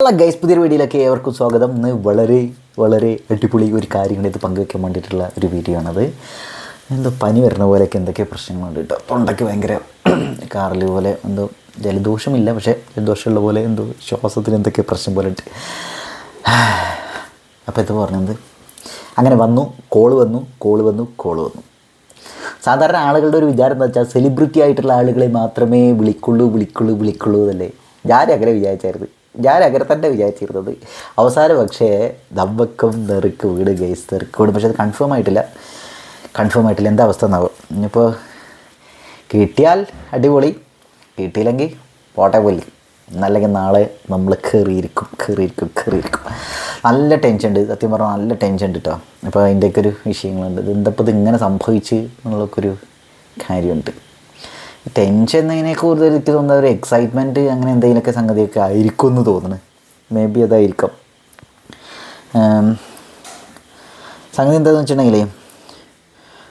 Hello guys പുതിയൊരു വീഡിയോയിലേക്ക് ഏവർക്കും സ്വാഗതം. ഇന്ന് വളരെ വളരെ അടിപൊളി ഒരു കാര്യങ്ങൾ ഇത് പങ്കുവെക്കാൻ വേണ്ടിയിട്ടുള്ള ഒരു വീഡിയോ ആണത്. എന്തോ പനി വരുന്ന പോലെയൊക്കെ എന്തൊക്കെ പ്രശ്നങ്ങളുണ്ട് കേട്ടോ തൊണ്ടയ്ക്ക് ഭയങ്കര കാറിൽ പോലെ എന്തോ ജലദോഷമില്ല പക്ഷേ ജലദോഷമുള്ള പോലെ എന്തോ ശ്വാസത്തിന് എന്തൊക്കെ പ്രശ്നം പോലെ ഉണ്ട്. അപ്പോൾ ഇത് പറഞ്ഞത് അങ്ങനെ വന്നു കോൾ വന്നു കോൾ വന്നു കോൾ വന്നു. സാധാരണ ആളുകളുടെ ഒരു വിചാരം എന്താ വെച്ചാൽ സെലിബ്രിറ്റി ആയിട്ടുള്ള ആളുകളെ മാത്രമേ വിളിക്കുള്ളൂ വിളിക്കുള്ളൂ വിളിക്കുള്ളൂ എന്നല്ലേ? ഞാൻ അങ്ങനെ വിചാരിച്ചായിരുന്നു. ഞാൻ അങ്ങനെ തന്നെ വിചാരിച്ചിരുന്നത്. അവസാനം പക്ഷേ നമുക്കും നെറുക്ക് വീട് ഗൈസ് നെറുക്ക് വീട് പക്ഷേ അത് കൺഫേം ആയിട്ടില്ല. കൺഫേം ആയിട്ടില്ല. എന്താ അവസ്ഥ എന്നാവും? ഇനിയിപ്പോൾ കിട്ടിയാൽ അടിപൊളി. കിട്ടിയില്ലെങ്കിൽ പോട്ടെ പോലെ. എന്നല്ലെങ്കിൽ നാളെ നമ്മൾ കയറിയിരിക്കും കയറിയിരിക്കും കയറിയിരിക്കും നല്ല ടെൻഷൻ ഉണ്ട്. സത്യം പറഞ്ഞാൽ നല്ല ടെൻഷൻ ഉണ്ട് കേട്ടോ അപ്പോൾ അതിന്റെയൊക്കെ ഒരു വിഷയങ്ങളുണ്ട്. ഇത് എന്തപ്പോൾ ഇത് ഇങ്ങനെ സംഭവിച്ച് എന്നുള്ളൊക്കെ ഒരു കാര്യമുണ്ട്. ടെൻഷൻ എന്നതിനെ കൂടുതൽ എനിക്ക് തോന്നുന്നത് ഒരു എക്സൈറ്റ്മെന്റ് അങ്ങനെ എന്തെങ്കിലുമൊക്കെ സംഗതിയൊക്കെ ആയിരിക്കും എന്ന് തോന്നുന്നു. മേ ബി അതായിരിക്കാം സംഗതി എന്താണെന്ന് വെച്ചിട്ടുണ്ടെങ്കിൽ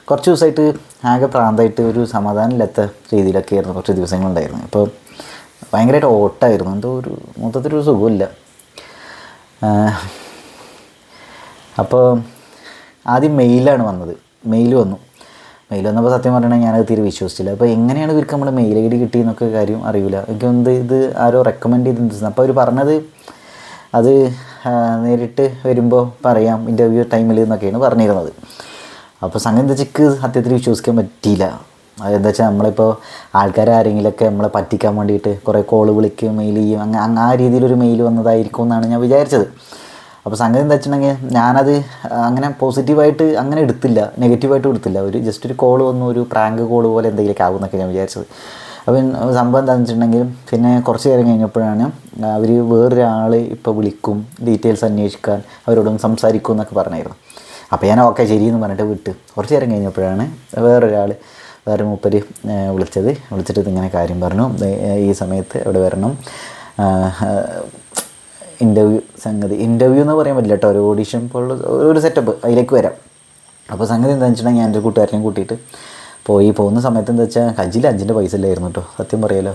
കുറച്ച് ദിവസമായിട്ട് ആകെ പ്രാന്തമായിട്ട് ഒരു സമാധാനമില്ലാത്ത രീതിയിലൊക്കെ ആയിരുന്നു കുറച്ച് ദിവസങ്ങളുണ്ടായിരുന്നു അപ്പോൾ ഭയങ്കരമായിട്ട് ഓട്ടമായിരുന്നു എന്തോ ഒരു മൊത്തത്തിലൊരു സുഖമില്ല. അപ്പോൾ ആദ്യം മെയിലാണ് വന്നത്. മെയിൽ വന്നു. മെയിൽ വന്നപ്പോൾ സത്യം പറഞ്ഞാൽ ഞാനത് തീരെ വിശ്വസിച്ചില്ല. അപ്പോൾ എങ്ങനെയാണ് ഇവർക്ക് നമ്മുടെ മെയിൽ ഐ ഡി കിട്ടിയെന്നൊക്കെ കാര്യം അറിയില്ല എനിക്ക് എന്ത് ഇത് ആരോ റെക്കമെൻഡ് ചെയ്ത് അപ്പോൾ അവർ പറഞ്ഞത് അത് നേരിട്ട് വരുമ്പോൾ പറയാം ഇന്റർവ്യൂ ടൈമിൽ എന്നൊക്കെയാണ് പറഞ്ഞിരുന്നത്. അപ്പോൾ സംഗതി എന്താ ചിക്ക് സത്യത്തിൽ വിശ്വസിക്കാൻ പറ്റിയില്ല. അതെന്താ വെച്ചാൽ നമ്മളിപ്പോൾ ആൾക്കാർ ആരെങ്കിലുമൊക്കെ നമ്മളെ പറ്റിക്കാൻ വേണ്ടിയിട്ട് കുറേ കോൾ വിളിക്കും മെയിൽ ചെയ്യും അങ്ങനെ അങ്ങ് ആ രീതിയിലൊരു മെയിൽ വന്നതായിരിക്കും എന്നാണ് ഞാൻ വിചാരിച്ചത്. അപ്പോൾ സംഗതി എന്താ വെച്ചിട്ടുണ്ടെങ്കിൽ ഞാനത് അങ്ങനെ പോസിറ്റീവായിട്ട് അങ്ങനെ എടുത്തില്ല. നെഗറ്റീവായിട്ട് എടുത്തില്ല. ഒരു ജസ്റ്റ് ഒരു കോൾ വന്നു ഒരു പ്രാങ്ക് കോൾ പോലെ എന്തെങ്കിലുമൊക്കെ ആകും എന്നൊക്കെ ഞാൻ വിചാരിച്ചത്. അപ്പം സംഭവം എന്താണെന്ന് വെച്ചിട്ടുണ്ടെങ്കിൽ പിന്നെ കുറച്ച് നേരം കഴിഞ്ഞപ്പോഴാണ് അവർ വേറൊരാൾ ഇപ്പോൾ വിളിക്കും ഡീറ്റെയിൽസ് അന്വേഷിക്കാൻ അവരോടൊന്ന് സംസാരിക്കും എന്നൊക്കെ പറഞ്ഞായിരുന്നു. അപ്പോൾ ഞാൻ ഓക്കെ ശരി എന്ന് പറഞ്ഞിട്ട് വിട്ട്. കുറച്ച് നേരം കഴിഞ്ഞപ്പോഴാണ് വേറൊരാൾ വേറെ മൂപ്പര് വിളിച്ചത്. വിളിച്ചിട്ട് ഇങ്ങനെ കാര്യം പറഞ്ഞു. ഈ സമയത്ത് അവിടെ വരണം? ഇന്റർവ്യൂ സംഗതി. ഇന്റർവ്യൂ എന്ന് പറയാൻ പറ്റില്ല കേട്ടോ ഒരു ഓഡിഷൻ പോലുള്ള ഒരു സെറ്റപ്പ് അതിലേക്ക് വരാം. അപ്പോൾ സംഗതി എന്താണെന്ന് വെച്ചിട്ടുണ്ടെങ്കിൽ ഞാൻ എന്റെ കൂട്ടുകാരനെയും കൂട്ടിയിട്ട് പോയി. പോകുന്ന സമയത്ത് എന്താ വെച്ചാൽ കയ്യിൽ അഞ്ചിന്റെ പൈസ ഇല്ലായിരുന്നു കേട്ടോ സത്യം പറയാലോ.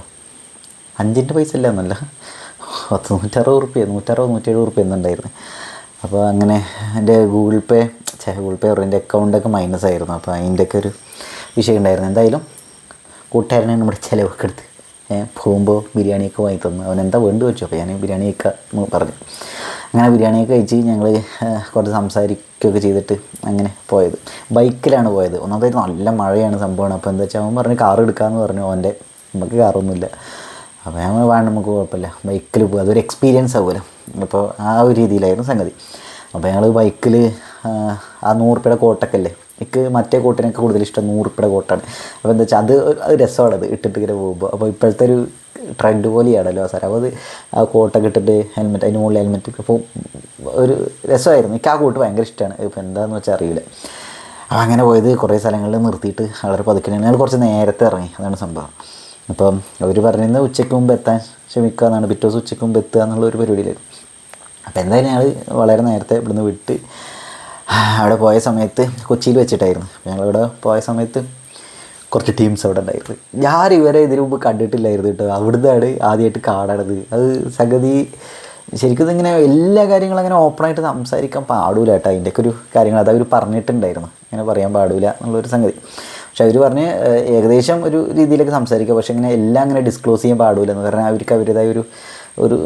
അഞ്ചിന്റെ പൈസ ഇല്ല എന്നല്ല. പത്ത് നൂറ്ററുപത് റുപ്യ നൂറ്ററുപത് നൂറ്റെഴുപത് റുപ്യ എന്നുണ്ടായിരുന്നു അപ്പോൾ അങ്ങനെ എന്റെ ഗൂഗിൾ പേ ചേ ഗൂഗിൾ പേ എന്റെ അക്കൗണ്ടൊക്കെ മൈനസ് ആയിരുന്നു. അപ്പോൾ അതിന്റെയൊക്കെ ഒരു വിഷയം ഉണ്ടായിരുന്നു. എന്തായാലും കൂട്ടുകാരനെ നമ്മുടെ ചിലവൊക്കെ എടുത്ത് പോകുമ്പോൾ ബിരിയാണിയൊക്കെ വാങ്ങി തന്നു. അവൻ എന്താ വേണ്ടി വെച്ചു? അപ്പോൾ ഞാൻ ബിരിയാണിയൊക്കെ പറഞ്ഞു. അങ്ങനെ ബിരിയാണിയൊക്കെ കഴിച്ച് ഞങ്ങൾ കുറച്ച് സംസാരിക്കുകയൊക്കെ ചെയ്തിട്ട് അങ്ങനെ പോയത്. ബൈക്കിലാണ് പോയത്. ഒന്നാമതായിട്ട് നല്ല മഴയാണ് സംഭവമാണ്. അപ്പോൾ എന്താ വെച്ചാൽ അവൻ പറഞ്ഞു കാർ എടുക്കാമെന്ന് പറഞ്ഞു അവന്റെ. നമുക്ക് കാറൊന്നുമില്ല. അപ്പോൾ ഞാൻ വേണം നമുക്ക് കുഴപ്പമില്ല. ബൈക്കിൽ പോകുക അതൊരു എക്സ്പീരിയൻസ് ആവുമല്ലോ. അപ്പോൾ ആ ഒരു രീതിയിലായിരുന്നു സംഗതി. അപ്പോൾ ഞങ്ങൾ ബൈക്കിൽ ആ നൂറുപ്യയുടെ കോട്ടൊക്കെ അല്ലേ എനിക്ക് മറ്റേ കോട്ടിനൊക്കെ കൂടുതൽ ഇഷ്ടം നൂറുപ്യയുടെ കോട്ടാണ്. അപ്പോൾ എന്താ വെച്ചാൽ അത് ഒരു- രസമാണ് അത് ഇട്ടിട്ട് ഇങ്ങനെ പോകുമ്പോൾ അപ്പോൾ ഇപ്പോഴത്തെ ഒരു ട്രെൻഡ് പോലെയാണല്ലോ സാർ അപ്പോൾ അത് ആ കോട്ടൊക്കെ ഇട്ടിട്ട് ഹെൽമെറ്റ് അതിന് മുകളിൽ ഹെൽമെറ്റ് അപ്പോൾ ഒരു രസമായിരുന്നു. എനിക്ക് ആ കോട്ട് ഭയങ്കര ഇഷ്ടമാണ്. ഇപ്പോൾ എന്താണെന്ന് വെച്ചാൽ അറിയില്ല. അങ്ങനെ പോയത് കുറേ സ്ഥലങ്ങളിൽ നിർത്തിയിട്ട് വളരെ പതുക്കണേ ഞങ്ങൾ കുറച്ച് നേരത്തെ ഇറങ്ങി. അതാണ് സംഭവം. അപ്പം അവർ പറഞ്ഞിരുന്നത് ഉച്ചയ്ക്ക് മുമ്പ് എത്താൻ ശ്രമിക്കുക എന്നാണ്. പിറ്റേ ദിവസം ഉച്ചയ്ക്ക് മുമ്പ് എത്തുക എന്നുള്ള ഒരു പരിപാടിയിലായിരുന്നു. അപ്പോൾ എന്തായാലും ഞങ്ങൾ വളരെ നേരത്തെ ഇവിടുന്ന് വിട്ട് അവിടെ പോയ സമയത്ത് കൊച്ചിയിൽ വെച്ചിട്ടായിരുന്നു. ഞങ്ങളിവിടെ പോയ സമയത്ത് കുറച്ച് ടീംസ് അവിടെ ഉണ്ടായിരുന്നു. ഞാൻ ഇവരെ ഇതിനു മുമ്പ് കണ്ടിട്ടില്ലായിരുന്നു കേട്ടോ. അവിടുന്നാണ് ആദ്യമായിട്ട് കാണണത് അത് സംഗതി ശരിക്കും ഇങ്ങനെ എല്ലാ കാര്യങ്ങളും അങ്ങനെ ഓപ്പണായിട്ട് സംസാരിക്കാൻ പാടില്ല കേട്ടോ. അതിന്റെയൊക്കെ ഒരു കാര്യങ്ങൾ അത് അവർ പറഞ്ഞിട്ടുണ്ടായിരുന്നു. അങ്ങനെ പറയാൻ പാടൂല എന്നുള്ളൊരു സംഗതി. പക്ഷെ അവർ പറഞ്ഞ് ഏകദേശം ഒരു രീതിയിലൊക്കെ സംസാരിക്കുക. പക്ഷെ ഇങ്ങനെ എല്ലാം അങ്ങനെ ഡിസ്ക്ലോസ് ചെയ്യാൻ പാടില്ല എന്ന് കാരണം അവർക്ക് അവരുടേതായ ഒരു ഒരു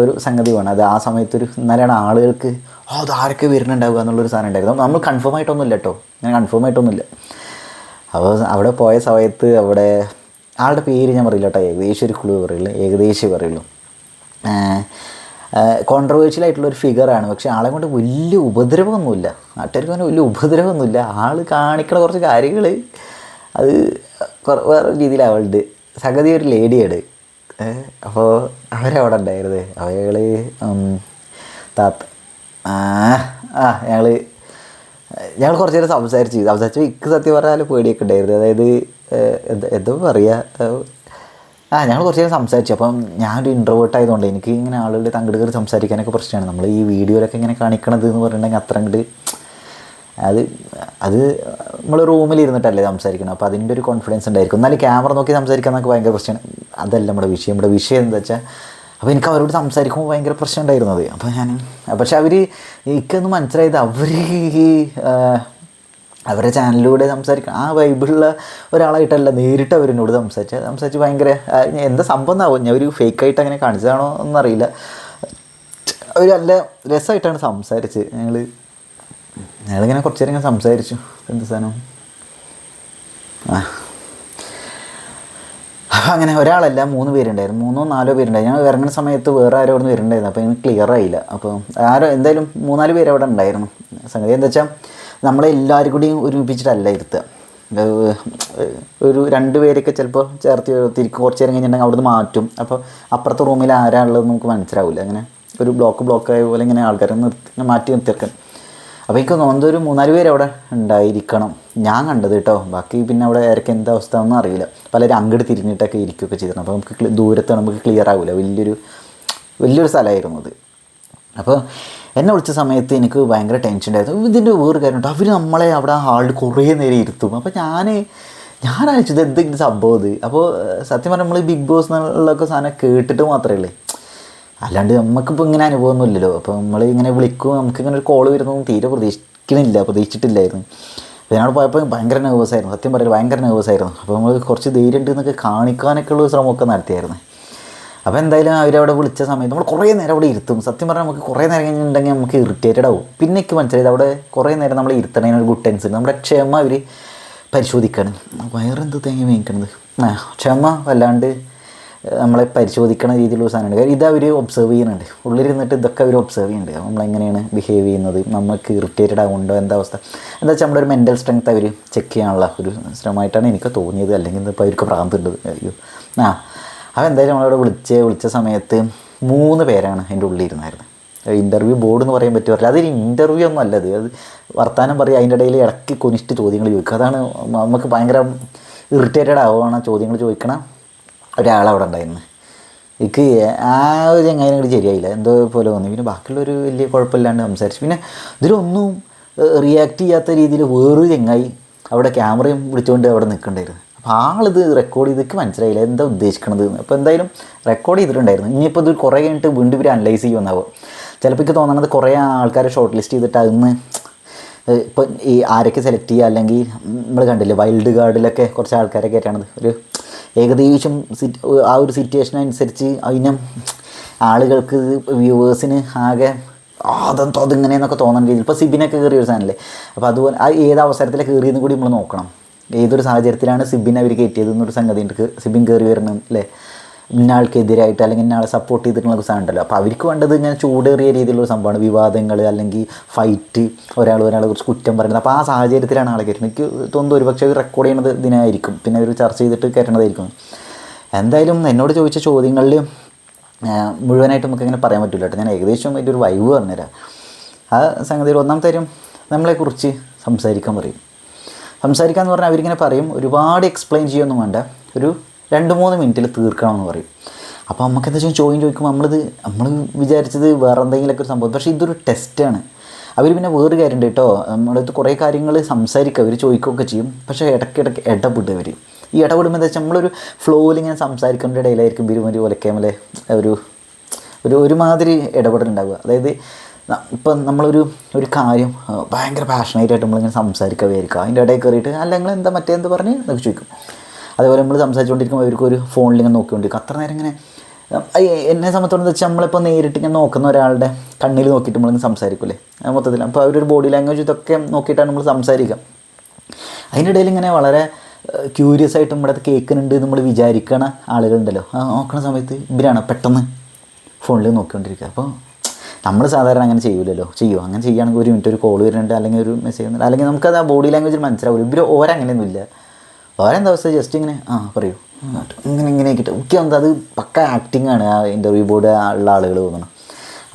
ഒരു സംഗതി വേണം. അത് ആ സമയത്തൊരു എന്നാലാണ് ആളുകൾക്ക് ഓ അത് വരുന്നുണ്ടാവുക എന്നുള്ളൊരു സാധനം ഉണ്ടായിരുന്നു. നമ്മൾ കൺഫേം ആയിട്ടൊന്നുമില്ല കേട്ടോ ഞാൻ കൺഫേം ആയിട്ടൊന്നുമില്ല. അപ്പോൾ അവിടെ പോയ സമയത്ത് അവിടെ ആളുടെ പേര് ഞാൻ പറയില്ല കേട്ടോ ഏകദേശം ഒരു ക്ലൂ പറയുള്ളൂ ഏകദേശം പറയുള്ളൂ കോൺട്രവേഴ്ഷ്യൽ ആയിട്ടുള്ള ഒരു ഫിഗറാണ് പക്ഷെ ആളെ കൊണ്ട് വലിയ ഉപദ്രവമൊന്നുമില്ല. നാട്ടുകാർക്ക് അങ്ങനെ വലിയ ഉപദ്രവമൊന്നുമില്ല. ആൾ കാണിക്കണ കുറച്ച് കാര്യങ്ങൾ അത് വേറെ വേറെ അവളുണ്ട് സഗതി ഒരു ലേഡിയാണ്. അപ്പോൾ അവരവിടെ ഉണ്ടായിരുന്നത് അവകൾ താത്ത. ആ ആ ഞങ്ങൾ ഞങ്ങൾ കുറച്ച് നേരം സംസാരിച്ചു. സംസാരിച്ച് ഇക്ക് സത്യം പറഞ്ഞാൽ പേടിയൊക്കെ ഉണ്ടായിരുന്നു. അതായത് എന്താ പറയുക ആ ഞങ്ങൾ കുറച്ച് നേരം സംസാരിച്ചു. അപ്പം ഞാനൊരു ഇൻട്രോവേർട്ട് ആയതുകൊണ്ട് എനിക്ക് ഇങ്ങനെ ആളുകൾ തങ്ങട് കയറി സംസാരിക്കാനൊക്കെ പ്രശ്നമാണ്. നമ്മൾ ഈ വീഡിയോയിലൊക്കെ ഇങ്ങനെ കാണിക്കണത് എന്ന് പറഞ്ഞിട്ടുണ്ടെങ്കിൽ അത്ര അങ്ങോട്ട് അത് അത് നമ്മൾ റൂമിൽ ഇരുന്നിട്ടല്ലേ സംസാരിക്കണം അപ്പോൾ അതിന്റെ ഒരു കോൺഫിഡൻസ് ഉണ്ടായിരിക്കും. എന്നാലും ക്യാമറ നോക്കി സംസാരിക്കാൻ നമുക്ക് ഭയങ്കര പ്രശ്നമാണ്. അതല്ല നമ്മുടെ വിഷയം. നമ്മുടെ വിഷയം എന്താ വെച്ചാൽ അപ്പോൾ എനിക്ക് അവരോട് സംസാരിക്കുമ്പോൾ ഭയങ്കര പ്രശ്നം ഉണ്ടായിരുന്നത് അപ്പോൾ ഞാൻ പക്ഷെ അവർ എനിക്കൊന്ന് മനസ്സിലായത് അവർ ഈ അവരുടെ ചാനലിലൂടെ സംസാരിക്കണം ആ വൈബിളുള്ള ഒരാളായിട്ടല്ല നേരിട്ട് അവരെന്നോട് സംസാരിച്ചത് സംസാരിച്ച് ഭയങ്കര എന്താ സംഭവം എന്നാവും ഞാൻ ഒരു ഫേക്കായിട്ട് അങ്ങനെ കാണിച്ചതാണോ എന്നറിയില്ല. അവർ നല്ല രസമായിട്ടാണ് സംസാരിച്ച് ഞങ്ങൾ ഞങ്ങളിങ്ങനെ കുറച്ച് നേരം ഇങ്ങനെ സംസാരിച്ചു. എന്ത് സാധനം? ആ. അങ്ങനെ ഒരാളല്ല മൂന്ന് പേരുണ്ടായിരുന്നു. മൂന്നോ നാലോ പേരുണ്ടായിരുന്നു. ഞങ്ങൾ ഇറങ്ങുന്ന സമയത്ത് വേറെ ആരോ നിന്ന് വരുന്നുണ്ടായിരുന്നു. അപ്പോൾ എനിക്ക് ക്ലിയർ ആയില്ല. അപ്പോൾ ആരോ എന്തായാലും മൂന്നാൽ പേര് അവിടെ ഉണ്ടായിരുന്നു. സംഗതി എന്താ വെച്ചാൽ നമ്മളെ എല്ലാവരും കൂടിയും ഒരുമിപ്പിച്ചിട്ടല്ല ഇരുത്തുക. ഒരു രണ്ട് പേരൊക്കെ ചിലപ്പോൾ ചേർത്ത് തിരിക്കും കുറച്ച് നേരം കഴിഞ്ഞിട്ടുണ്ടെങ്കിൽ അവിടുന്ന് മാറ്റും. അപ്പോൾ അപ്പുറത്തെ റൂമിൽ ആരാളുള്ളത് നമുക്ക് മനസ്സിലാവില്ല അങ്ങനെ ഒരു ബ്ലോക്ക് ബ്ലോക്ക് ആയ പോലെ ഇങ്ങനെ ആൾക്കാരെ നിർത്തി മാറ്റി നിർത്തിയെടുക്കാൻ അപ്പോൾ എനിക്ക് തോന്നുന്നത് ഒരു മൂന്നാൽ പേര് അവിടെ ഉണ്ടായിരിക്കണം. ഞാൻ കണ്ടത് കേട്ടോ. ബാക്കി പിന്നെ അവിടെ ആരൊക്കെ എന്താ അവസ്ഥ ഒന്നും അറിയില്ല. പലരും അങ്ങോട്ട് തിരിഞ്ഞിട്ടൊക്കെ ഇരിക്കുകയൊക്കെ ചെയ്തിരുന്നു. അപ്പോൾ നമുക്ക് ദൂരത്ത് നമുക്ക് ക്ലിയർ ആവില്ല വലിയൊരു വലിയൊരു സ്ഥലമായിരുന്നു അത്. അപ്പോൾ എന്നെ വിളിച്ച സമയത്ത് എനിക്ക് ഭയങ്കര ടെൻഷൻ ഉണ്ടായിരുന്നു. ഇതിന്റെ വേറെ കാര്യമുണ്ട് അവർ നമ്മളെ അവിടെ ആ ഹാളിൽ കുറേ നേരം ഇരുത്തും. അപ്പോൾ ഞാൻ ഞാൻ അയച്ചത് എന്തെങ്കിലും സംഭവം ഇത്? അപ്പോൾ സത്യം പറഞ്ഞാൽ നമ്മൾ ബിഗ് ബോസ് എന്നുള്ളൊക്കെ സാധനം കേട്ടിട്ട് മാത്രമേ ഉള്ളേ. അല്ലാണ്ട് നമുക്കിപ്പോൾ ഇങ്ങനെ അനുഭവമൊന്നുമില്ലല്ലോ അപ്പോൾ നമ്മൾ ഇങ്ങനെ വിളിക്കും നമുക്കിങ്ങനെ ഒരു കോൾ വരുന്നതും തീരെ പ്രതീക്ഷിക്കണില്ല പ്രതീക്ഷിച്ചിട്ടില്ലായിരുന്നു. ഞാനവിടെ പോയപ്പോൾ ഭയങ്കര നെർവസ് ആയിരുന്നു. സത്യം പറയുന്നത് ഭയങ്കര നെർവസ് ആയിരുന്നു. അപ്പോൾ നമ്മൾ കുറച്ച് ധൈര്യം ഉണ്ട് എന്നൊക്കെ കാണിക്കാനൊക്കെ ഉള്ള ശ്രമമൊക്കെ നടത്തിയായിരുന്നു. അപ്പോൾ എന്തായാലും അവരവിടെ വിളിച്ച സമയത്ത് നമ്മൾ കുറേ നേരം അവിടെ ഇരുത്തും. സത്യം പറഞ്ഞാൽ നമുക്ക് കുറേ നേരം കഴിഞ്ഞിട്ടുണ്ടെങ്കിൽ നമുക്ക് ഇറിറ്റേറ്റഡ് ആവും. പിന്നെ എനിക്ക് മനസ്സിലായത് അവിടെ കുറേ നേരം നമ്മൾ ഇരുത്തണതിന് ഒരു ഗുഡ് ടെൻസ് നമ്മുടെ ക്ഷമ അവർ പരിശോധിക്കണം. വയറെന്ത് തേങ്ങ വേങ്ങിക്കണത് ക്ഷമ വല്ലാണ്ട് നമ്മളെ പരിശോധിക്കുന്ന രീതിയിലുള്ള സാധനമുണ്ട് കാര്യം ഇത് അവർ ഒബ്സർവ് ചെയ്യുന്നുണ്ട്. ഉള്ളിലിരുന്നിട്ട് ഇതൊക്കെ അവർ ഒബ്സർവ് ചെയ്യുന്നുണ്ട്. നമ്മളെങ്ങനെയാണ് ബിഹേവ് ചെയ്യുന്നത്? നമുക്ക് ഇറിറ്റേറ്റഡ് ആകുന്നുണ്ടോ എന്താ അവസ്ഥ? എന്താ വെച്ചാൽ നമ്മുടെ ഒരു മെന്റൽ സ്ട്രെങ്ത് അവർ ചെക്ക് ചെയ്യാനുള്ള ഒരു ശ്രമമായിട്ടാണ് എനിക്ക് തോന്നിയത്. അല്ലെങ്കിൽ ഇപ്പോൾ അവർക്ക് ഭ്രാന്തുണ്ട് അയ്യോ. ആ. അപ്പോൾ എന്തായാലും നമ്മളവിടെ വിളിച്ച് വിളിച്ച സമയത്ത് മൂന്ന് പേരാണ് എന്റെ ഉള്ളിൽ ഇരുന്നായിരുന്നു ഇന്റർവ്യൂ ബോർഡ് എന്ന് പറയാൻ പറ്റുമല്ല അതൊരു ഇന്റർവ്യൂ ഒന്നും അല്ലത് അത്. വർത്താനം പറയുക അതിന്റെ ഇടയിൽ ഇടയ്ക്ക് കൊനിഷ്ഠ ചോദ്യങ്ങൾ ചോദിക്കുക അതാണ് നമുക്ക് ഭയങ്കര ഇറിറ്റേറ്റഡ് ആവുകയാണ് ചോദ്യങ്ങൾ ചോദിക്കണ ഒരാളവിടെ ഉണ്ടായിരുന്നു. എനിക്ക് ആ ഒരു ചങ്ങായി അങ്ങോട്ട് ശരിയായില്ല. എന്തോ പോലെ തോന്നി. പിന്നെ ബാക്കിയുള്ളൊരു വലിയ കുഴപ്പമില്ലാണ്ട് സംസാരിച്ചു. പിന്നെ ഇതിലൊന്നും റിയാക്ട് ചെയ്യാത്ത രീതിയിൽ വേറൊരു ചങ്ങായി അവിടെ ക്യാമറയും പിടിച്ചുകൊണ്ട് അവിടെ നിൽക്കണ്ടായിരുന്നു അപ്പോൾ ആളിത് റെക്കോർഡ് ചെയ്തിട്ട് മനസ്സിലായില്ല. എന്താ ഉദ്ദേശിക്കണത്? അപ്പോൾ എന്തായാലും റെക്കോർഡ് ചെയ്തിട്ടുണ്ടായിരുന്നു. ഇനിയിപ്പോൾ ഇത് കുറേ കഴിഞ്ഞിട്ട് വീണ്ടും ഇവർ അനലൈസ് ചെയ്യുമെന്നാവും ചിലപ്പോൾ എനിക്ക് തോന്നണത് കുറേ ആൾക്കാരെ ഷോർട്ട് ലിസ്റ്റ് ചെയ്തിട്ട് അതിന്ന് ഇപ്പം ഈ ആരൊക്കെ സെലക്ട് ചെയ്യുക അല്ലെങ്കിൽ നമ്മൾ കണ്ടില്ലേ വൈൽഡ് ഗാർഡിലൊക്കെ കുറച്ച് ആൾക്കാരൊക്കെ ആയിട്ടാണത് ഒരു ഏകദേശം ആ ഒരു സിറ്റുവേഷൻ അനുസരിച്ച് അതിനും ആളുകൾക്ക് വ്യൂവേഴ്സിന് ആകെ അതെന്തോ അതിങ്ങനെയെന്നൊക്കെ തോന്നുന്ന രീതിയിൽ. ഇപ്പോൾ സിബിനൊക്കെ കയറിയ ഒരു സാധനമല്ലേ അപ്പോൾ അതുപോലെ ആ ഏത് അവസരത്തിൽ കയറിയെന്ന് കൂടി നമ്മൾ നോക്കണം. ഏതൊരു സാഹചര്യത്തിലാണ് സിബിൻ അവർ കയറ്റിയത് എന്നൊരു സംഗതി ഉണ്ട് സിബിൻ കയറി വരണം അല്ലേ ഇന്നയാൾക്കെതിരായിട്ട് അല്ലെങ്കിൽ ഇന്നയാളെ സപ്പോർട്ട് ചെയ്തിട്ടുള്ള സാധനം ഉണ്ടല്ലോ. അപ്പോൾ അവർക്ക് വേണ്ടത് ഇങ്ങനെ ചൂടേറിയ രീതിയിലുള്ള സംഭവമാണ്. വിവാദങ്ങൾ അല്ലെങ്കിൽ ഫൈറ്റ് ഒരാൾ ഒരാളെ കുറിച്ച് കുറ്റം പറയുന്നത്. അപ്പോൾ ആ സാഹചര്യത്തിലാണ് ആളെ കയറ്റുന്നത്. എനിക്ക് തോന്നുന്നു ഒരുപക്ഷെ റെക്കോർഡ് ചെയ്യുന്നത് ഇതിനായിരിക്കും. പിന്നെ അവർ ചർച്ച ചെയ്തിട്ട് കയറ്റണതായിരിക്കും. എന്തായാലും എന്നോട് ചോദിച്ച ചോദ്യങ്ങളിൽ മുഴുവനായിട്ട് നമുക്ക് ഇങ്ങനെ പറയാൻ പറ്റില്ല കേട്ടോ. ഞാൻ ഏകദേശം അതിന്റെ ഒരു വൈവ് പറഞ്ഞുതരാം. ആ സംഗതിയിൽ ഒന്നാമത്തെ കാര്യം നമ്മളെക്കുറിച്ച് സംസാരിക്കാൻ പറയും. സംസാരിക്കാമെന്ന് പറഞ്ഞാൽ അവരിങ്ങനെ പറയും. ഒരുപാട് എക്സ്പ്ലെയിൻ ചെയ്യൊന്നും വേണ്ട. ഒരു രണ്ട് മൂന്ന് മിനിറ്റിൽ തീർക്കണം എന്ന് പറയും. അപ്പോൾ നമുക്ക് എന്താ വെച്ചാൽ ചോദ്യം ചോദിക്കുമ്പോൾ നമ്മളിത് നമ്മൾ വിചാരിച്ചത് വേറെ എന്തെങ്കിലുമൊക്കെ ഒരു സംഭവം. പക്ഷേ ഇതൊരു ടെസ്റ്റാണ് അവർ പിന്നെ വേറൊരു കാര്യമുണ്ട് കേട്ടോ. നമ്മളടുത്ത് കുറേ കാര്യങ്ങൾ സംസാരിക്കുക അവർ ചോദിക്കുകയൊക്കെ ചെയ്യും. പക്ഷേ ഇടയ്ക്കിടയ്ക്ക് ഇടപെടുക അവർ ഈ ഇടപെടുമ്പോൾ എന്താ വെച്ചാൽ നമ്മളൊരു ഫ്ലോയിൽ ഇങ്ങനെ സംസാരിക്കേണ്ട ഇടയിലായിരിക്കും ബിരുമരി ഒലക്കേമലെ ഒരു ഒരു ഒരുമാതിരി ഇടപെടലുണ്ടാവുക അതായത് ഇപ്പം നമ്മളൊരു ഒരു കാര്യം ഭയങ്കര പാഷനേറ്റ് ആയിട്ട് നമ്മളിങ്ങനെ സംസാരിക്കുക വിചാരിക്കുക. അതിന്റെ ഇടയിൽ കയറിയിട്ട് അല്ല നിങ്ങൾ എന്താ മറ്റേ എന്താ പറഞ്ഞ്? എന്നൊക്കെ ചോദിക്കും. അതേപോലെ നമ്മൾ സംസാരിച്ചുകൊണ്ടിരിക്കുമ്പോൾ അവർക്ക് ഒരു ഫോണിൽ ഇങ്ങനെ നോക്കിക്കൊണ്ടിരിക്കും. അത്ര നേരം ഇങ്ങനെ എന്നെ സംബന്ധിച്ചോളം വെച്ചാൽ നമ്മളിപ്പോൾ നേരിട്ട് ഇങ്ങനെ നോക്കുന്ന ഒരാളുടെ കണ്ണിൽ നോക്കിയിട്ട് നമ്മളിങ്ങനെ സംസാരിക്കില്ലേ? മൊത്തത്തിൽ അപ്പോൾ അവരൊരു ബോഡി ലാംഗ്വേജ് ഇതൊക്കെ നോക്കിയിട്ടാണ് നമ്മൾ സംസാരിക്കുക അതിന്റെ ഇടയിൽ ഇങ്ങനെ വളരെ ക്യൂരിയസ് ആയിട്ട് നമ്മുടെ അത് കേൾക്കുന്നുണ്ട് നമ്മൾ വിചാരിക്കണ ആളുകളുണ്ടല്ലോ. ആ നോക്കണ സമയത്ത് ഇവരാണ് പെട്ടെന്ന് ഫോണിൽ നോക്കിക്കൊണ്ടിരിക്കുക അപ്പോൾ നമ്മൾ സാധാരണ അങ്ങനെ ചെയ്യൂലല്ലോ. ചെയ്യുമോ അങ്ങനെ ചെയ്യുകയാണെങ്കിൽ ഒരു മിനിറ്റ് ഒരു കോൾ വരുന്നുണ്ട് അല്ലെങ്കിൽ ഒരു മെസ്സേജ് അല്ലെങ്കിൽ നമുക്കത് ആ ബോഡി ലാംഗ്വേജിൽ മനസ്സിലാവില്ല ഇവർ ഓരോ ഇല്ല ഓരെന്താ അവസ്ഥ? ജസ്റ്റ് ഇങ്ങനെ. ആ പറയൂ. ഇങ്ങനെ ഇങ്ങനെ കിട്ടും ഒക്കെ എന്താ അത് പക്ക ആക്ടിങ് ആണ് ആ ഇന്റർവ്യൂ ബോർഡ് ഉള്ള ആളുകൾ തോന്നണം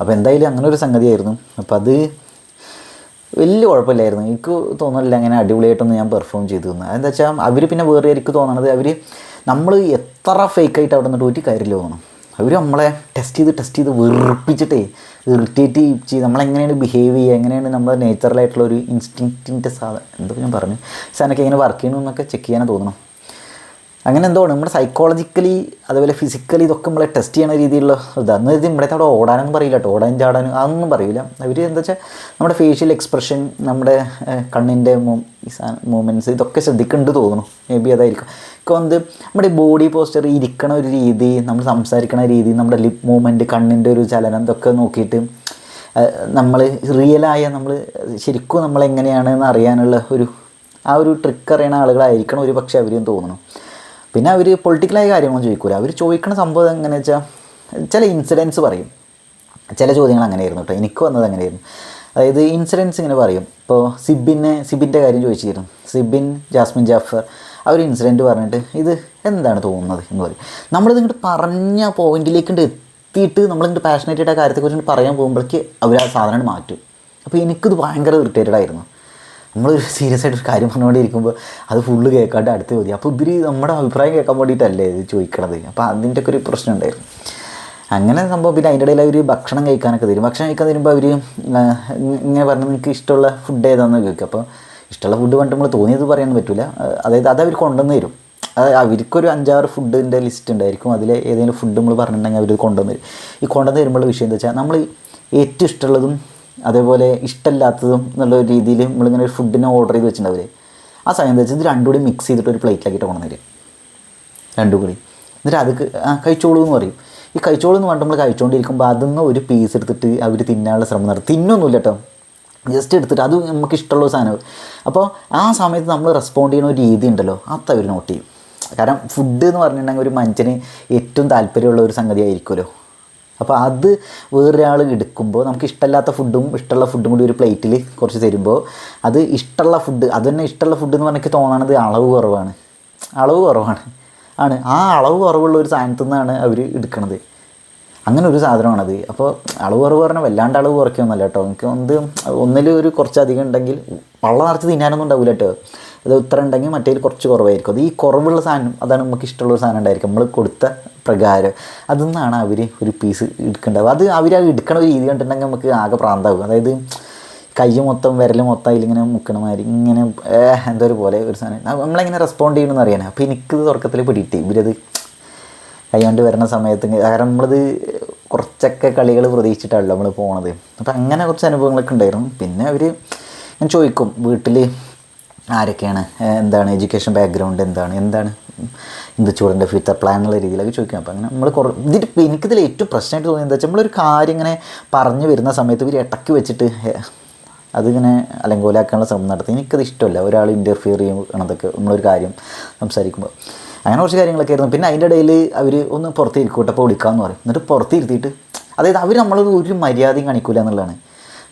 അപ്പോൾ എന്തായാലും അങ്ങനെ ഒരു സംഗതിയായിരുന്നു. അപ്പോൾ അത് വലിയ കുഴപ്പമില്ലായിരുന്നു. എനിക്ക് തോന്നുന്നില്ല അങ്ങനെ അടിപൊളിയായിട്ടൊന്നും ഞാൻ പെർഫോം ചെയ്തു തന്നെ അതെന്താ വെച്ചാൽ അവർ പിന്നെ വേറെ എനിക്ക് തോന്നണത്? അവർ നമ്മൾ എത്ര ഫേക്കായിട്ട് അവിടെ നിന്നിട്ട് ഒരു കാര്യമില്ല തോന്നണം അവർ നമ്മളെ ടെസ്റ്റ് ചെയ്ത് ടെസ്റ്റ് ചെയ്ത് വെറുപ്പിച്ചിട്ടേ ഇറിറ്റേറ്റ് ചെയ്ത് നമ്മളെങ്ങനെയാണ് ബിഹേവ് ചെയ്യുക? എങ്ങനെയാണ് നമ്മൾ നേച്ചുറലായിട്ടുള്ള ഒരു ഇൻസ്റ്റിങ്ക്റ്റിന്റെ സാധനം? എന്തൊക്കെ ഞാൻ പറഞ്ഞു? സാധനമൊക്കെ എങ്ങനെ വർക്ക് ചെയ്യണമെന്നൊക്കെ ചെക്ക് ചെയ്യാനാണ് തോന്നണം. അങ്ങനെ എന്തോ നമ്മുടെ സൈക്കോളജിക്കലി അതുപോലെ ഫിസിക്കലി ഇതൊക്കെ നമ്മളെ ടെസ്റ്റ് ചെയ്യണ രീതിയിലുള്ള ഇതാണ് ഇത് നമ്മുടെ അവിടെ ഓടാനൊന്നും പറയില്ല കേട്ടോ. ഓടാൻ ചാടാനും അതൊന്നും പറയില്ല അവർ എന്താ വെച്ചാൽ നമ്മുടെ ഫേഷ്യൽ എക്സ്പ്രഷൻ നമ്മുടെ കണ്ണിന്റെ മൂമെന്റ്സ് ഇതൊക്കെ ശ്രദ്ധിക്കുന്നുണ്ട് തോന്നുന്നു. മേ ബി അതായിരിക്കും. ഇപ്പോൾ വന്ന് നമ്മുടെ ബോഡി പോസ്റ്റർ ഇരിക്കണ ഒരു രീതി നമ്മൾ സംസാരിക്കണ രീതി നമ്മുടെ ലിപ് മൂവ്മെന്റ് കണ്ണിന്റെ ഒരു ചലനം ഇതൊക്കെ നോക്കിയിട്ട് നമ്മൾ റിയലായ നമ്മൾ ശരിക്കും നമ്മൾ എങ്ങനെയാണെന്ന് അറിയാനുള്ള ഒരു ആ ഒരു ട്രിക്ക് അറിയണ ആളുകളായിരിക്കണം ഒരു പക്ഷേ അവരും തോന്നുന്നു പിന്നെ അവർ പൊളിറ്റിക്കലായ കാര്യങ്ങളും ചോദിക്കൂല. അവർ ചോദിക്കുന്ന സംഭവം എങ്ങനെയാ വെച്ചാൽ ചില ഇൻസിഡൻസ് പറയും. ചില ചോദ്യങ്ങൾ അങ്ങനെയായിരുന്നു കേട്ടോ. എനിക്ക് വന്നത് അങ്ങനെയായിരുന്നു. അതായത് ഇൻസിഡൻസ് ഇങ്ങനെ പറയും. ഇപ്പോൾ സിബിനെ സിബിന്റെ കാര്യം ചോദിച്ചിരുന്നു. സിബിൻ ജാസ്മിൻ ജാഫർ ആ ഒരു ഇൻസിഡന്റ് പറഞ്ഞിട്ട് ഇത് എന്താണ് തോന്നുന്നത് എന്ന് പറയും. നമ്മളിത് ഇങ്ങോട്ട് പറഞ്ഞ പോയിന്റിലേക്ക് എത്തിയിട്ട് നമ്മളിങ്ങോട്ട് പാഷനേറ്റഡ് ആ കാര്യത്തെക്കുറിച്ച് പറയാൻ പോകുമ്പോഴേക്ക് അവർ ആ സാധനം മാറ്റും. അപ്പോൾ എനിക്കിത് ഭയങ്കര ഇറിറ്റേറ്റഡ് ആയിരുന്നു. നമ്മളൊരു സീരിയസ് ആയിട്ട് ഒരു കാര്യം പറഞ്ഞുകൊണ്ടിരിക്കുമ്പോൾ അത് ഫുള്ള് കേൾക്കാണ്ട് അടുത്ത് മതി അപ്പോൾ ഇവർ നമ്മുടെ അഭിപ്രായം കേൾക്കാൻ വേണ്ടിയിട്ടല്ലേ ഇത് ചോദിക്കണത്? അപ്പോൾ അതിന്റെ ഒക്കെ ഒരു പ്രശ്നം ഉണ്ടായിരുന്നു. അങ്ങനെ സംഭവം പിന്നെ അതിന്റെ ഇടയിൽ അവർ ഭക്ഷണം കഴിക്കാനൊക്കെ തരും. ഭക്ഷണം കഴിക്കാൻ തരുമ്പോൾ അവർ ഇങ്ങനെ പറഞ്ഞു നിങ്ങൾക്ക് ഇഷ്ടമുള്ള ഫുഡ് ഏതാണെന്ന് ചോദിക്കും. അപ്പോൾ ഇഷ്ടമുള്ള ഫുഡ് പറഞ്ഞിട്ട് നമ്മൾ തോന്നിയത് പറയാൻ പറ്റില്ല അതായത് അത് അവർ കൊണ്ടുവന്ന് തരും. അത് അവർക്കൊരു അഞ്ചാറ് ഫുഡിന്റെ ലിസ്റ്റ് ഉണ്ടായിരിക്കും. അതിൽ ഏതെങ്കിലും ഫുഡ് നമ്മൾ പറഞ്ഞിട്ടുണ്ടെങ്കിൽ അവർ കൊണ്ടുവന്ന് തരും. ഈ കൊണ്ടുവന്ന് തരുമ്പോൾ വിഷയം എന്താ വെച്ചാൽ നമ്മൾ ഏറ്റവും ഇഷ്ടമുള്ളതും അതേപോലെ ഇഷ്ടമില്ലാത്തതും എന്നുള്ള രീതിയിൽ നമ്മളിങ്ങനെ ഒരു ഫുഡിനെ ഓർഡർ ചെയ്ത് വെച്ചിട്ടുണ്ടാവില്ലേ ആ സമയം എന്താ വെച്ചാൽ ഇത് കൂടി മിക്സ് ചെയ്തിട്ട് ഒരു പ്ലേറ്റിലാക്കിയിട്ട് തരും രണ്ടും കൂടി. എന്നിട്ട് അത് കഴിച്ചോളൂ എന്ന് പറയും. ഈ കഴിച്ചോളൂ എന്ന് പറഞ്ഞിട്ട് നമ്മൾ കഴിച്ചുകൊണ്ടിരിക്കുമ്പോൾ അതൊന്നും ഒരു പീസ് എടുത്തിട്ട് അവർ തിന്നാനുള്ള ശ്രമം നടത്തും. തിന്നൊന്നുമില്ല കേട്ടോ ജസ്റ്റ് എടുത്തിട്ട് അത് നമുക്ക് ഇഷ്ടമുള്ള സാധനം. അപ്പോൾ ആ സമയത്ത് നമ്മൾ റെസ്പോണ്ട് ചെയ്യുന്ന ഒരു രീതി ഉണ്ടല്ലോ അത് അവർ നോട്ട് ചെയ്യും. കാരണം ഫുഡ് എന്ന് പറഞ്ഞിട്ടുണ്ടെങ്കിൽ ഒരു മനുഷ്യന് ഏറ്റവും താല്പര്യമുള്ള ഒരു സംഗതി ആയിരിക്കുമല്ലോ അപ്പോൾ അത് വേറൊരാൾ എടുക്കുമ്പോൾ നമുക്ക് ഇഷ്ടമില്ലാത്ത ഫുഡും ഇഷ്ടമുള്ള ഫുഡും കൂടി ഒരു പ്ലേറ്റിൽ കുറച്ച് തരുമ്പോൾ അത് ഇഷ്ടമുള്ള ഫുഡ് അത് തന്നെ ഇഷ്ടമുള്ള ഫുഡ് എന്ന് പറഞ്ഞാൽ തോന്നണത് അളവ് കുറവാണ്. അളവ് കുറവാണ്. ആണ്. ആ അളവ് കുറവുള്ള ഒരു സാധനത്തു നിന്നാണ് അവർ എടുക്കണത്. അങ്ങനെ ഒരു സാധനമാണത്. അപ്പോൾ അളവ് കുറവ് പറഞ്ഞാൽ വല്ലാണ്ട് അളവ് കുറയ്ക്കൊന്നുമല്ല കേട്ടോ. എനിക്ക് ഒന്ന് ഒന്നിൽ ഒരു കുറച്ചധികം ഉണ്ടെങ്കിൽ പള്ള നിറച്ച് തിന്നാനൊന്നും ഉണ്ടാവില്ല കേട്ടോ. അത് ഇത്ര ഉണ്ടെങ്കിൽ മറ്റേ കുറച്ച് കുറവായിരിക്കും. അത് ഈ കുറവുള്ള സാധനം അതാണ് നമുക്ക് ഇഷ്ടമുള്ള സാധനം ഉണ്ടായിരിക്കും. നമ്മൾ കൊടുത്ത പ്രകാരം അതിൽ നിന്നാണ് അവർ ഒരു പീസ് എടുക്കേണ്ടത്. അത് അവർ എടുക്കണ ഒരു രീതി കണ്ടിട്ടുണ്ടെങ്കിൽ നമുക്ക് ആകെ പ്രാന്താവും. അതായത് കൈ മൊത്തം വിരൽ മൊത്തം അതിലിങ്ങനെ മുക്കണ മാതിരി ഇങ്ങനെ എന്തോ പോലെ ഒരു സാധനം. നമ്മളെങ്ങനെ റെസ്പോണ്ട് ചെയ്യണമെന്ന് അറിയാനാണ് അപ്പോൾ എനിക്കിത് തുടക്കത്തിൽ പിടിയിട്ട് ഇവരത് കൈകൊണ്ട് വരുന്ന സമയത്ത് കാരണം നമ്മളത് കുറച്ചൊക്കെ കളികൾ പ്രതീക്ഷിച്ചിട്ടാണല്ലോ നമ്മൾ പോണത്. അപ്പോൾ അങ്ങനെ കുറച്ച് അനുഭവങ്ങളൊക്കെ ഉണ്ടായിരുന്നു. പിന്നെ അവർ ഞാൻ ചോദിക്കും വീട്ടിൽ ആരൊക്കെയാണ്? എന്താണ് എഡ്യൂക്കേഷൻ ബാക്ക്ഗ്രൗണ്ട് എന്താണ്? എന്താണ് എന്ത് ചൂടിന്റെ ഫ്യൂച്ചർ പ്ലാൻ എന്നുള്ള രീതിയിലൊക്കെ ചോദിക്കാം. അപ്പോൾ അങ്ങനെ നമ്മൾ കുറേ ഇതിൽ എനിക്കിതിൽ ഏറ്റവും പ്രശ്നമായിട്ട് തോന്നിയത് എന്താ വെച്ചാൽ നമ്മളൊരു കാര്യം ഇങ്ങനെ പറഞ്ഞു വരുന്ന സമയത്ത് ഇവർ ഇടയ്ക്ക് വെച്ചിട്ട് അതിങ്ങനെ അലങ്കോലാക്കാനുള്ള ശ്രമം നടത്തി. എനിക്കത് ഇഷ്ടമല്ല. ഒരാൾ ഇന്റർഫിയർ ചെയ്യണതൊക്കെ നമ്മളൊരു കാര്യം സംസാരിക്കുമ്പോൾ അങ്ങനെ കുറച്ച് കാര്യങ്ങളൊക്കെ ആയിരുന്നു. പിന്നെ അതിന്റെ ഇടയിൽ അവർ ഒന്ന് പുറത്തിരിക്കൂട്ടപ്പോൾ വിളിക്കാമെന്ന് പറയും. എന്നിട്ട് പുറത്തിരുത്തിയിട്ട് അതായത് അവർ നമ്മളൊരു ഒരു മര്യാദയും കാണിക്കില്ല എന്നുള്ളതാണ്.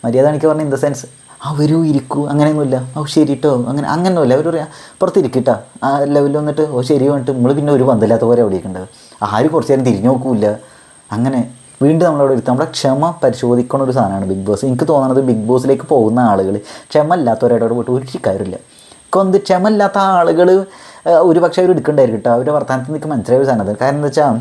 മര്യാദ കാണിക്കുക പറഞ്ഞാൽ ഇൻ ദ സെൻസ് അവരും ഇരിക്കൂ. അങ്ങനെയൊന്നുമില്ല. ഓ ശരി കേട്ടോ അങ്ങനെ അങ്ങനെയൊന്നുമില്ല. അവർ പറയാം പുറത്തിരിക്കട്ടോ ആ ലെവലിൽ വന്നിട്ട് ഓ ശരി വന്നിട്ട് നമ്മൾ പിന്നെ ഒരു പന്തല്ലാത്ത പോലെ അവിടെ ഇരിക്കേണ്ടത് ആരും കുറച്ച് നേരം തിരിഞ്ഞു നോക്കൂല അങ്ങനെ വീണ്ടും നമ്മളവിടെ എടുത്ത് നമ്മുടെ ക്ഷമ പരിശോധിക്കുന്ന ഒരു സാധനമാണ് ബിഗ് ബോസ് എനിക്ക് തോന്നുന്നത് ബിഗ് ബോസിലേക്ക് പോകുന്ന ആളുകൾ ക്ഷമ ഇല്ലാത്തവരോട് പോയിട്ട് ഒരു കാര്യമില്ല. കൊന്ത് ക്ഷമ ഇല്ലാത്ത ആളുകൾ ഒരു പക്ഷേ അവർ എടുക്കണ്ടായിരിക്കും കേട്ടോ അവരുടെ വർത്തമാനത്തിൽ നിൽക്കുക മനസ്സിലായ ഒരു സാധനം കാരണം എന്താ വെച്ചാൽ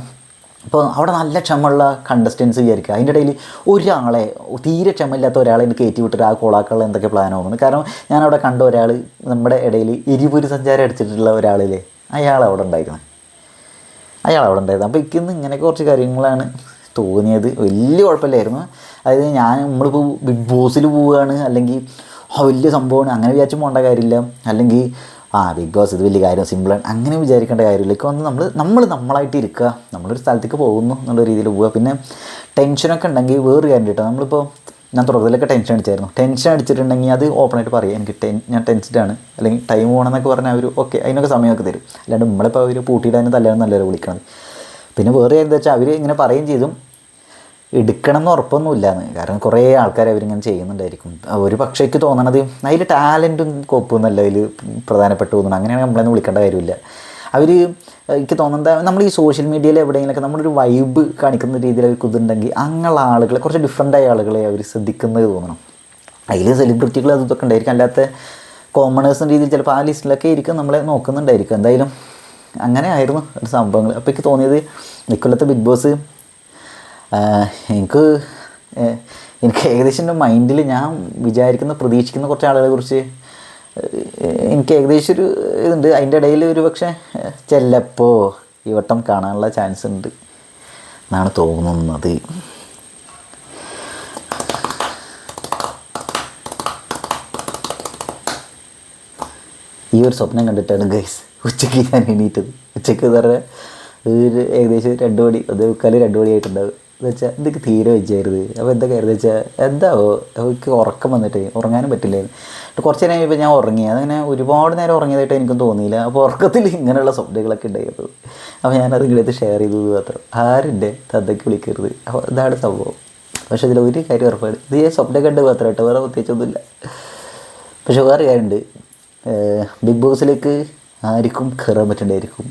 ഇപ്പോൾ അവിടെ നല്ല ക്ഷമയുള്ള കണ്ടസ്റ്റൻസ് വിചാരിക്കുക. അതിന്റെ ഇടയിൽ ഒരാളെ തീരെ ക്ഷമയില്ലാത്ത ഒരാളെ എനിക്ക് കയറ്റി വിട്ടിട്ട് ആ കോളാക്കളുടെ എന്തൊക്കെ പ്ലാൻ ആവുന്നു കാരണം ഞാൻ അവിടെ കണ്ട ഒരാൾ നമ്മുടെ ഇടയിൽ എരിപൊരി സഞ്ചാരം അടിച്ചിട്ടുള്ള ഒരാളില്ലേ അയാൾ അവിടെ ഉണ്ടായിരുന്നു. അയാൾ അവിടെ ഉണ്ടായിരുന്നു. അപ്പോൾ എനിക്കിന്ന് ഇങ്ങനെ കുറച്ച് കാര്യങ്ങളാണ് തോന്നിയത്. വലിയ കുഴപ്പമില്ലായിരുന്നു. അതായത് ഞാൻ നമ്മളിപ്പോൾ ബിഗ് ബോസിൽ പോവുകയാണ് അല്ലെങ്കിൽ വലിയ സംഭവമാണ് അങ്ങനെ വിചാരിച്ചു പോകേണ്ട കാര്യമില്ല. അല്ലെങ്കിൽ ആ ബിഗ് ബോസ് ഇത് വലിയ കാര്യം സിമ്പിളാണ് അങ്ങനെ വിചാരിക്കേണ്ട കാര്യമില്ല. ഇപ്പോൾ വന്ന് നമ്മൾ നമ്മൾ നമ്മളായിട്ട് ഇരിക്കുക. നമ്മളൊരു സ്ഥലത്തേക്ക് പോകുന്നു എന്നുള്ള രീതിയിൽ പോവുക. പിന്നെ ടെൻഷനൊക്കെ ഉണ്ടെങ്കിൽ വേറൊരു കാര്യം കേട്ടോ നമ്മളിപ്പോൾ ഞാൻ തുടക്കത്തിലൊക്കെ ടെൻഷൻ അടിച്ചായിരുന്നു. ടെൻഷൻ അടിച്ചിട്ടുണ്ടെങ്കിൽ അത് ഓപ്പണായിട്ട് പറയും. എനിക്ക് ടെൻ ഞാൻ ടെൻസ്ഡാണ് അല്ലെങ്കിൽ ടൈം പോകണമെന്നൊക്കെ പറഞ്ഞാൽ അവർ ഓക്കെ അതിനൊക്കെ സമയമൊക്കെ തരും. അല്ലാണ്ട് നമ്മളിപ്പോൾ അവർ പൂട്ടിയിടാനും തല്ലാനും നല്ലവരെ വിളിക്കണം പിന്നെ വേറെ എന്താ വെച്ചാൽ അവർ ഇങ്ങനെ പറയുകയും ചെയ്തും. എടുക്കണം എന്ന് ഉറപ്പൊന്നുമില്ലാന്ന്. കാരണം കുറേ ആൾക്കാർ അവരിങ്ങനെ ചെയ്യുന്നുണ്ടായിരിക്കും. ഒരു പക്ഷേ എനിക്ക് തോന്നണത് അതിൽ ടാലന്റും കൊപ്പൊന്നല്ല അതിൽ പ്രധാനപ്പെട്ടു തോന്നുന്നു. അങ്ങനെയാണ് നമ്മളൊന്നും വിളിക്കേണ്ട കാര്യമില്ല. അവർ എനിക്ക് തോന്നുന്നത് നമ്മൾ ഈ സോഷ്യൽ മീഡിയയിൽ എവിടെയെങ്കിലൊക്കെ നമ്മളൊരു വൈബ് കാണിക്കുന്ന രീതിയിൽ അവർക്ക് ഇതുണ്ടെങ്കിൽ അങ്ങനെയുള്ള ആളുകളെ കുറച്ച് ഡിഫറെന്റ് ആയ ആളുകളെ അവർ ശ്രദ്ധിക്കുന്നത് തോന്നണം. അതിൽ സെലിബ്രിറ്റികൾ അത് ഇതൊക്കെ ഉണ്ടായിരിക്കും. അല്ലാത്ത കോമണേഴ്സിന്റെ രീതിയിൽ ചിലപ്പോൾ ആ ലിസ്റ്റിലൊക്കെ ആയിരിക്കും നമ്മളെ നോക്കുന്നുണ്ടായിരിക്കും. എന്തായാലും അങ്ങനെ ആയിരുന്നു സംഭവങ്ങൾ അപ്പോൾ എനിക്ക് തോന്നിയത് ഇക്കൊല്ലത്തെ ബിഗ് ബോസ് എനിക്ക് എനിക്ക് ഏകദേശം എന്റെ മൈൻഡിൽ ഞാൻ വിചാരിക്കുന്ന പ്രതീക്ഷിക്കുന്ന കുറച്ച് ആളുകളെ കുറിച്ച് എനിക്ക് ഏകദേശം ഒരു ഇതുണ്ട്. അതിന്റെ ഇടയിൽ ഒരു പക്ഷേ ചെല്ലപ്പോൾ ഈ വട്ടം കാണാനുള്ള ചാൻസ് ഉണ്ട് എന്നാണ് തോന്നുന്നത്. ഈ ഒരു സ്വപ്നം കണ്ടിട്ടാണ് ഗൈസ് ഉച്ചയ്ക്ക് ഞാൻ എണീറ്റത്. ഉച്ചയ്ക്ക് എന്ന് പറഞ്ഞാൽ ഒരു ഏകദേശം രണ്ട് മണി അതേ മുക്കാൽ രണ്ട് മണി ആയിട്ടുണ്ടാവും എന്ന് വെച്ചാൽ ഇതൊക്കെ തീരെ വെച്ചായിരുന്നു അപ്പോൾ എന്തൊക്കെ ആയിരുന്നു വെച്ചാൽ എന്താവോ? അവർക്ക് ഉറക്കം വന്നിട്ട് ഉറങ്ങാനും പറ്റില്ലായിരുന്നു കുറച്ച് നേരം കഴിയുമ്പോൾ ഞാൻ ഉറങ്ങി. അതങ്ങനെ ഒരുപാട് നേരം ഉറങ്ങിയതായിട്ട് എനിക്കും തോന്നിയില്ല. അപ്പോൾ ഉറക്കത്തിൽ ഇങ്ങനെയുള്ള സ്വപ്നങ്ങളൊക്കെ ഉണ്ടായിരുന്നു. അപ്പോൾ ഞാനത് ഇങ്ങനത്തെ ഷെയർ ചെയ്തു മാത്രം. ആരുടെ തന്തയ്ക്ക് വിളിക്കരുത്. അപ്പോൾ ഇതാണ് സംഭവം. പക്ഷേ ഇതിൽ ഒരു കാര്യം ഉറപ്പാണ്. ഇത് ഞാൻ സ്വപ്നം കണ്ട് മാത്രം കേട്ടോ. വേറെ പ്രത്യേകിച്ചൊന്നുമില്ല പക്ഷെ വേറെ കാര്യമുണ്ട് ബിഗ് ബോസിലേക്ക് ആർക്കും കയറാൻ പറ്റണ്ടായിരിക്കും.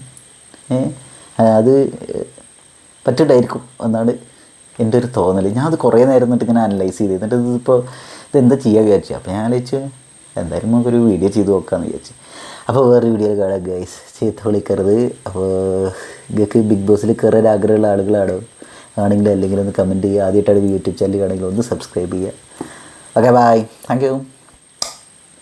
അത് പറ്റണ്ടായിരിക്കും എന്നാണ് എന്റെ ഒരു തോന്നൽ ഞാൻ അത് കുറേ നേരം എന്നിട്ട് ഇങ്ങനെ അനലൈസ് ചെയ്ത് എന്നിട്ട് ഇതിപ്പോൾ ഇത് എന്താ വിചാരിച്ചു. അപ്പോൾ ഞാൻ ആലോചിച്ചു എന്തായാലും നമുക്കൊരു വീഡിയോ ചെയ്ത് നോക്കാമെന്ന് വിചാരിച്ചു. അപ്പോൾ വേറെ വീഡിയോ കാണാം ഗൈസ് ചീത്ത വിളിക്കരുത്. അപ്പോൾ ഇതൊക്കെ ബിഗ് ബോസിൽ കയറാൻ ആഗ്രഹമുള്ള ആളുകളാണോ? ആണെങ്കിലും? അല്ലെങ്കിൽ ഒന്ന് കമന്റ് ചെയ്യുക. ആദ്യമായിട്ടാണ് യൂട്യൂബ് ചാനൽ ആണെങ്കിൽ ഒന്ന് സബ്സ്ക്രൈബ് ചെയ്യുക. Okay bye thank you